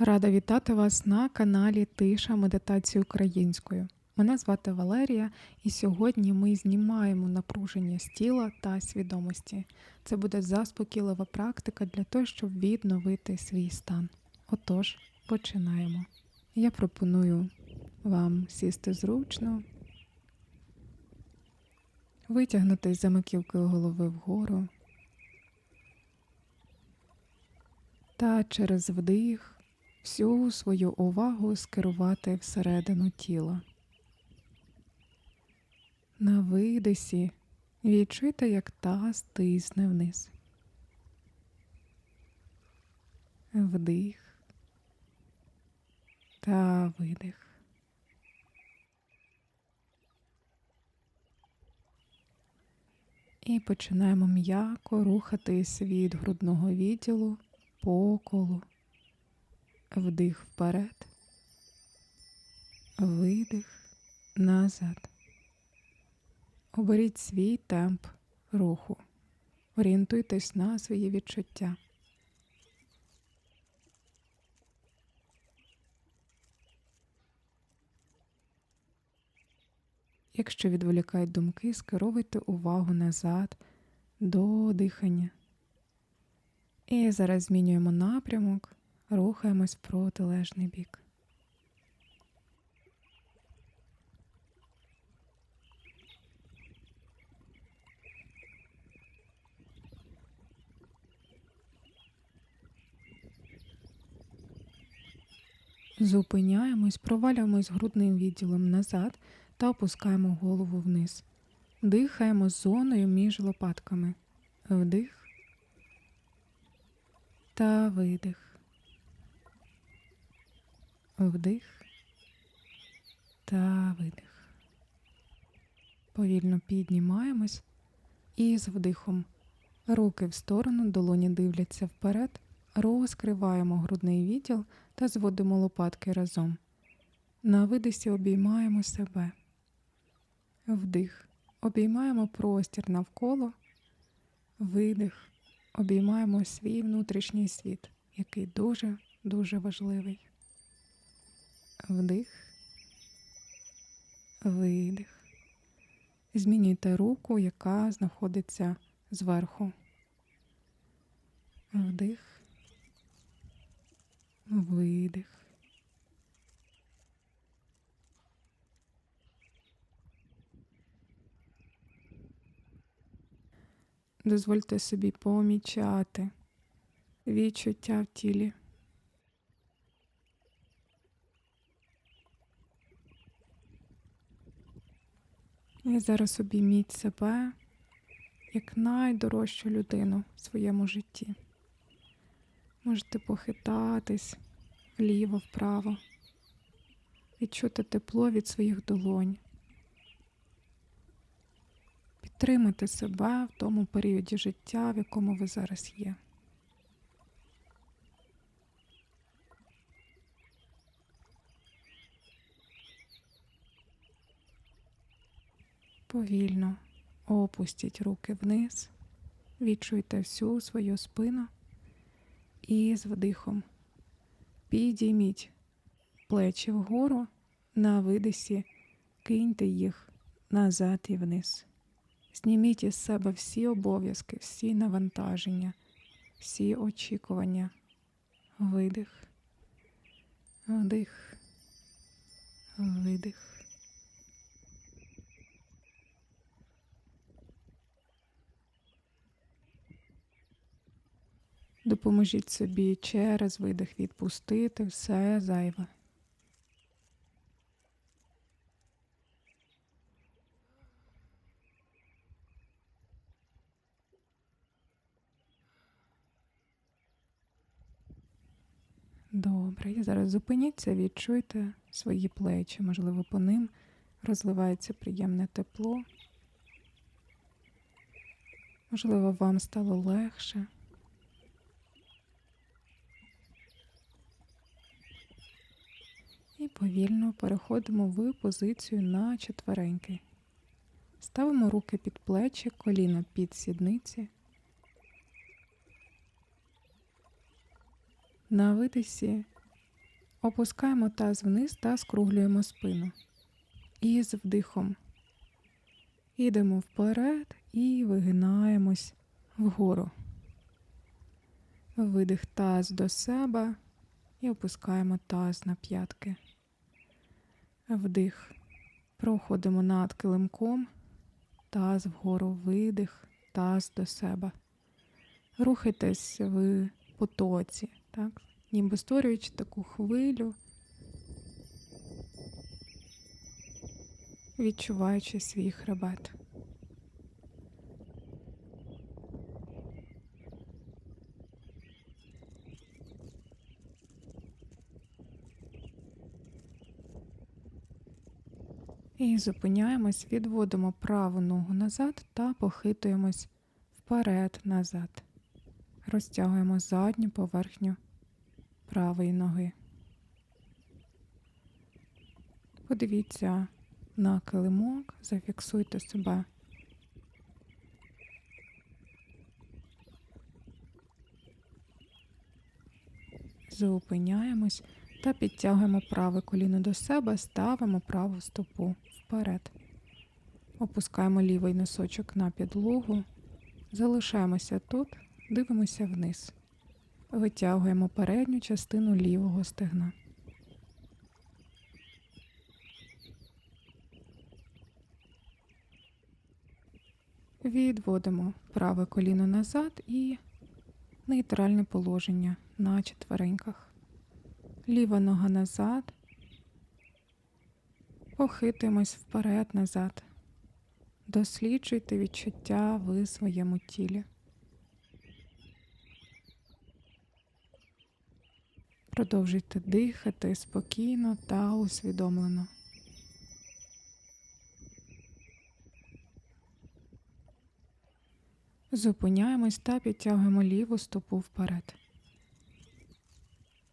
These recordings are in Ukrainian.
Рада вітати вас на каналі Тиша Медитації українською. Мене звати Валерія, і сьогодні ми знімаємо напруження з тіла та свідомості. Це буде заспокійлива практика для того, щоб відновити свій стан. Отож, починаємо. Я пропоную вам сісти зручно, витягнутись за маківкою голови вгору та через вдих всю свою увагу скерувати всередину тіла. На видисі відчуйте, як таз тисне вниз. Вдих та видих. І починаємо м'яко рухатись від грудного відділу по колу. Вдих вперед, видих назад. Оберіть свій темп руху. Орієнтуйтесь на свої відчуття. Якщо відволікають думки, скеровуйте увагу назад до дихання. І зараз змінюємо напрямок, рухаємось в протилежний бік. Зупиняємось, провалюємось грудним відділом назад та опускаємо голову вниз. Дихаємо зоною між лопатками. Вдих та видих. Вдих та видих. Повільно піднімаємось і з вдихом. Руки в сторону, долоні дивляться вперед, розкриваємо грудний відділ та зводимо лопатки разом. На видисі обіймаємо себе. Вдих. Обіймаємо простір навколо, видих. Обіймаємо свій внутрішній світ, який дуже-дуже важливий. Вдих, видих. Змінюйте руку, яка знаходиться зверху. Вдих, видих. Дозвольте собі помічати відчуття в тілі. І зараз обійміть себе як найдорожчу людину в своєму житті. Можете похитатись вліво, вправо, відчути тепло від своїх долонь, підтримати себе в тому періоді життя, в якому ви зараз є. Повільно опустіть руки вниз, відчуйте всю свою спину і з вдихом підійміть плечі вгору на видисі, киньте їх назад і вниз. Зніміть із себе всі обов'язки, всі навантаження, всі очікування. Видих, вдих, видих. Допоможіть собі через видих відпустити все зайве. Добре, і зараз зупиніться, відчуйте свої плечі, можливо, по ним розливається приємне тепло. Можливо, вам стало легше. Повільно переходимо в позицію на четвереньки. Ставимо руки під плечі, коліна під сідниці. На видисі Опускаємо таз вниз та скруглюємо спину. І з вдихом Ідемо вперед і вигинаємось вгору. Видих таз до себе і опускаємо таз на п'ятки. Вдих. Проходимо над килимком, таз вгору, видих, таз до себе. Рухайтесь в потоці, так? ніби створюючи таку хвилю, відчуваючи свій хребет. І зупиняємось, відводимо праву ногу назад та похитуємось вперед-назад. Розтягуємо задню поверхню правої ноги. Подивіться на килимок, зафіксуйте себе. Зупиняємось та підтягуємо праве коліно до себе, ставимо праву стопу вперед. Опускаємо лівий носочок на підлогу, залишаємося тут, дивимося вниз. Витягуємо передню частину лівого стегна. Відводимо праве коліно назад і нейтральне положення на четвереньках. Ліва нога назад. Похитуємось вперед-назад. Досліджуйте відчуття в своєму тілі. Продовжуйте дихати спокійно та усвідомлено. Зупиняємось та підтягуємо ліву стопу вперед.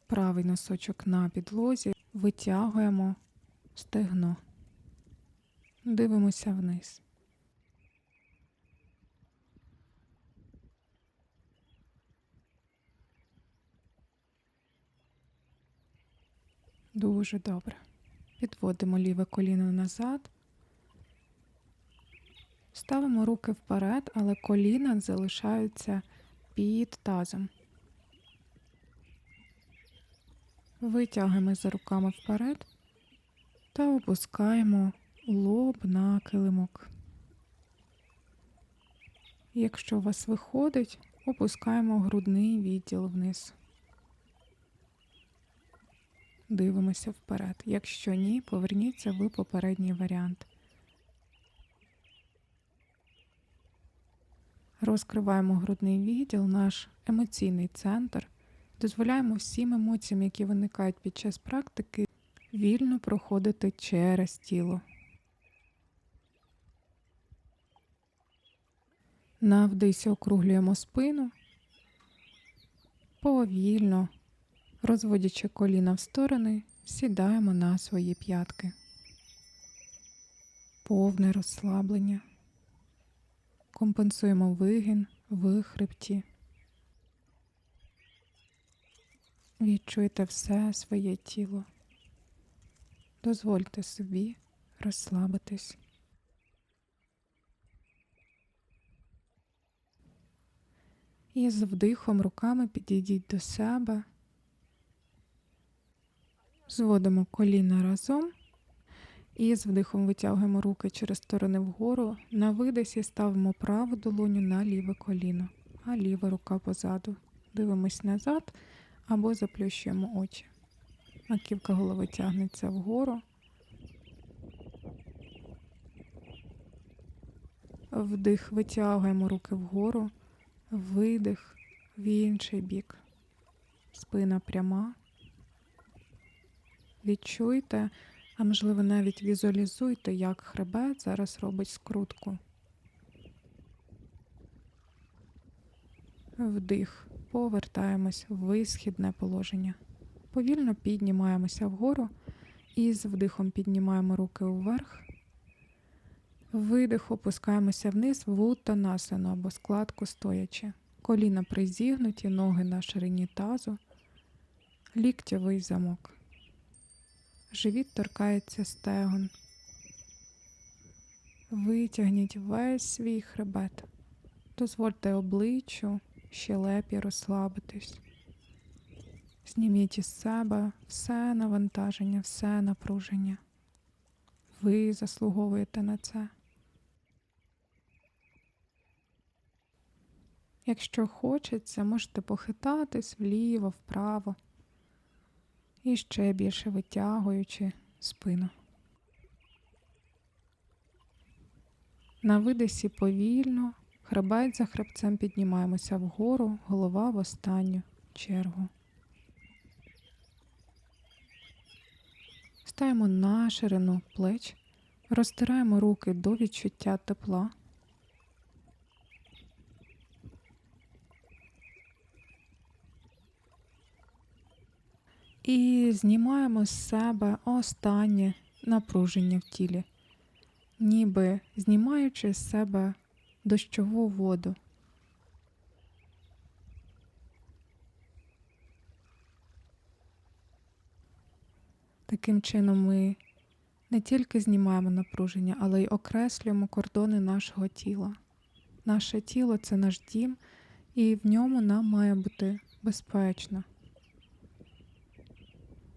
Правий носочок на підлозі витягуємо стегно. Дивимося вниз. Дуже добре. Підводимо ліве коліно назад. Ставимо руки вперед, але коліна залишаються під тазом. Витягуємо за руками вперед та опускаємо лоб на килимок. Якщо у вас виходить, опускаємо грудний відділ вниз. Дивимося вперед. Якщо ні, поверніться в попередній варіант. Розкриваємо грудний відділ, наш емоційний центр. Дозволяємо всім емоціям, які виникають під час практики, вільно проходити через тіло. На вдисі округлюємо спину, повільно, розводячи коліна в сторони, сідаємо на свої п'ятки. Повне розслаблення. Компенсуємо вигін в хребті. Відчуйте все своє тіло. Дозвольте собі розслабитись. І з вдихом руками підійдіть до себе, зводимо коліна разом і з вдихом витягуємо руки через сторони вгору. На видисі ставимо праву долоню на ліве коліно, а ліва рука позаду. Дивимось назад або заплющуємо очі. Маківка голови тягнеться вгору. Вдих, витягуємо руки вгору, видих в інший бік. Спина пряма. Відчуйте, а можливо навіть візуалізуйте, як хребет зараз робить скрутку. Вдих. Повертаємось в висхідне положення. Повільно піднімаємося вгору і з вдихом піднімаємо руки вверх. Видих, опускаємося вниз в утанасану або складку стоячи. Коліна призігнуті, ноги на ширині тазу, ліктєвий замок. Живіт торкається стегон. Витягніть весь свій хребет. Дозвольте обличчю, щелепі розслабитись. Зніміть із себе все навантаження, все напруження. Ви заслуговуєте на це. Якщо хочеться, можете похитатись вліво, вправо і ще більше витягуючи спину. На видисі повільно, хребет за хребцем піднімаємося вгору, голова в останню чергу. Стаємо на ширину плеч, розтираємо руки до відчуття тепла. І знімаємо з себе останнє напруження в тілі, ніби знімаючи з себе дощову воду. Таким чином ми не тільки знімаємо напруження, але й окреслюємо кордони нашого тіла. Наше тіло це наш дім, і в ньому нам має бути безпечно.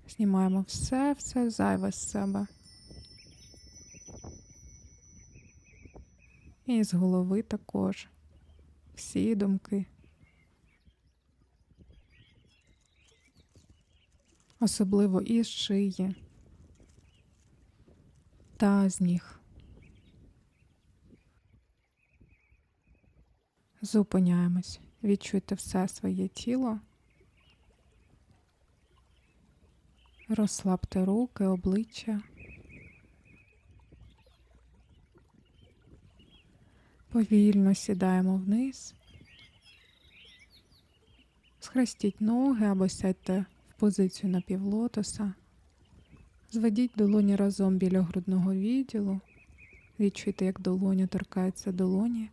Знімаємо все, все зайве з себе. І з голови також. Всі думки. Особливо із шиї та з ніг. Зупиняємось. Відчуйте все своє тіло. Розслабте руки, обличчя. Повільно сідаємо вниз. Схрестіть ноги або сядьте позицію напівлотоса. Зведіть долоні разом біля грудного відділу. Відчуйте, як долоня торкається долоні.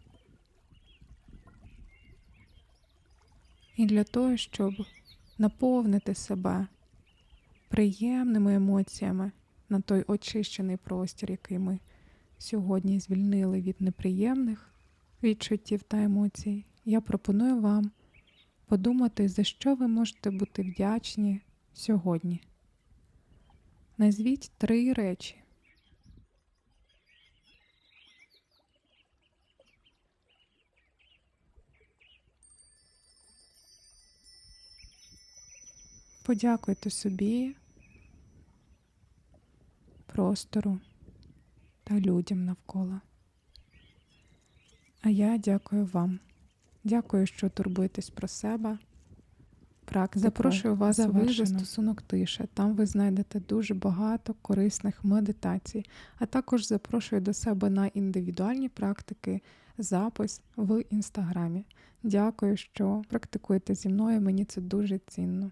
І для того, щоб наповнити себе приємними емоціями на той очищений простір, який ми сьогодні звільнили від неприємних відчуттів та емоцій, я пропоную вам подумати, за що ви можете бути вдячні сьогодні. Назвіть три речі. Подякуйте собі, простору та людям навколо. А я дякую вам. Дякую, що турбуєтесь про себе. Практика Запрошую вас за завершено. застосунок тиша. Там ви знайдете дуже багато корисних медитацій, а також запрошую до себе на індивідуальні практики, запис в інстаграмі. Дякую, що практикуєте зі мною. Мені це дуже цінно.